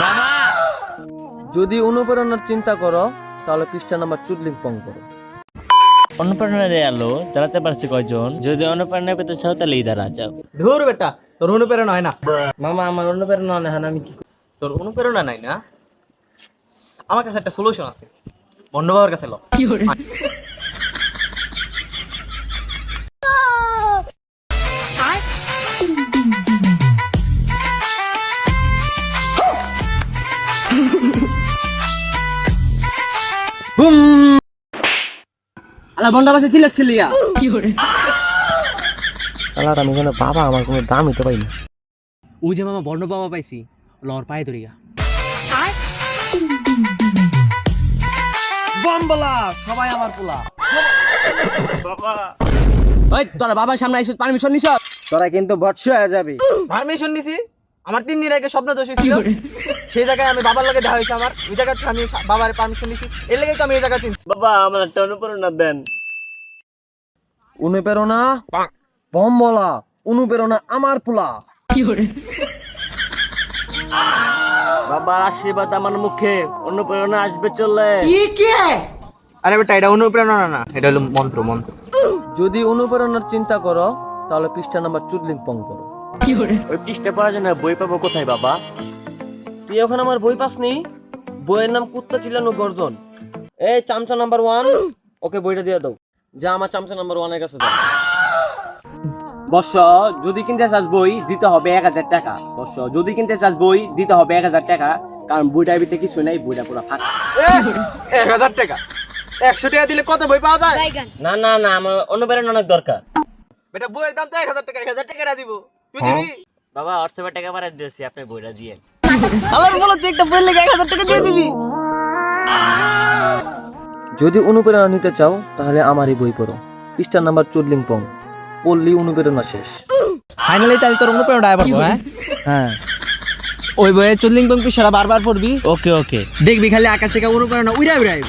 বাবা! যদি অনুপ্রেরণার চিন্তা করো তাহলে পৃষ্ঠা নাম্বার চুদলিং পং করো। অনুপ্রেরণা দিয়ে আলো চালাতে পারছে কয়জন? যদি অনুপ্রেরণা পেতে চাও তাহলে ইদার যাও। ধুর বেটা তোর অনুপ্রেরণা হয় না। মামা আমার অনুপ্রেরণা না হয় না, আমি কি তোর অনুপ্রেরণা নাই না? আমার কাছে একটা সলিউশন আছে। বন্ধু বাবার কাছে ল। আলা বন্ধ বাসে চিল্লাস খেলিয়া। শালার আমি এখানে বাবা আমার কোনো দামই তো পাইনি ও যে মামা বন্ধ বাবা পাইছি লর পায়ে ধরিয়া। বম্বলা সবাই আমার পোলা। ওই তোরা বাবার সামনে আইসিস পারমিশন নিছ তোরা কিন্তু ভৎস হয়ে যাবি। পারমিশন নিছি? আমার তিন দিন আগে স্বপ্ন দোষ ছিল সেই জায়গায় আমি বাবার লগে দেখা হয়েছে আমার। ওই জায়গা থেকে আমি বাবার পারমিশন নিছি। এর লেগে তো আমি এই জায়গা চিনছি। বাবা আমার একটা অনুপ্রেরণা দেন। অনুপ্রেরণা? বম বলা। অনুপ্রেরণা আমার পোলা। বাবার আশীর্বাদ আমার মুখে। অনুপ্রেরণা আসবে চলে। আরে বেটা এটা অনুপ্রেরণা না এটা হলো মন্ত্র মন্ত্র। যদি অনুপ্রেরণার চিন্তা করো তাহলে পৃষ্ঠা নাম্বার চুদলিং পং করো। ওই পৃষ্ঠা পড়ার জন্য বই পাবো কোথায় বাবা? তুই এখন আমার বই পাসনি? বইয়ের নাম কুত্তা চিল্লানো গর্জন। এই চামচা নাম্বার ওয়ান ওকে বইটা দিয়ে দাও। যা আমার চামচা নাম্বার ওয়ানের কাছে যা। বর্ষ যদি কিনতে চাস বই দিতে হবে এক হাজার টাকা। বর্ষ যদি কিনতে চাস বই দিতে হবে এক হাজার টাকা। কারণ বইটার ভিতরে কিছু নাই বইটা পুরো ফাঁকা। এক হাজার টাকা। একশো টাকা দিলে কত বই পাওয়া যায়? না না না আমার অনুপ্রেরণা অনেক দরকার। বেটা বইয়ের দাম তো এক হাজার টাকা এক হাজার টাকা দিব তুই দিবি। বাবা হোয়াটসঅ্যাপে টাকা দিয়েছি আপনি বইটা দিয়ে। আমার বলো তুই একটা লেগে এক হাজার টাকা দিয়ে দিবি। যদি অনুপ্রেরণা নিতে চাও তাহলে আমারই বই পড়ো। পৃষ্ঠা নাম্বার চুদলিং পং। পড়লি অনুপ্রেরণা শেষ। ফাইনালি তাহলে তোর অনুপ্রেরণা হ্যাঁ? হ্যাঁ। ওই বইয়ে চুল্লিং পং পিসারা বারবার পড়বি। ওকে ওকে। দেখবি খালি আকাশ থেকে অনুপ্রেরণা উড়াই উড়াই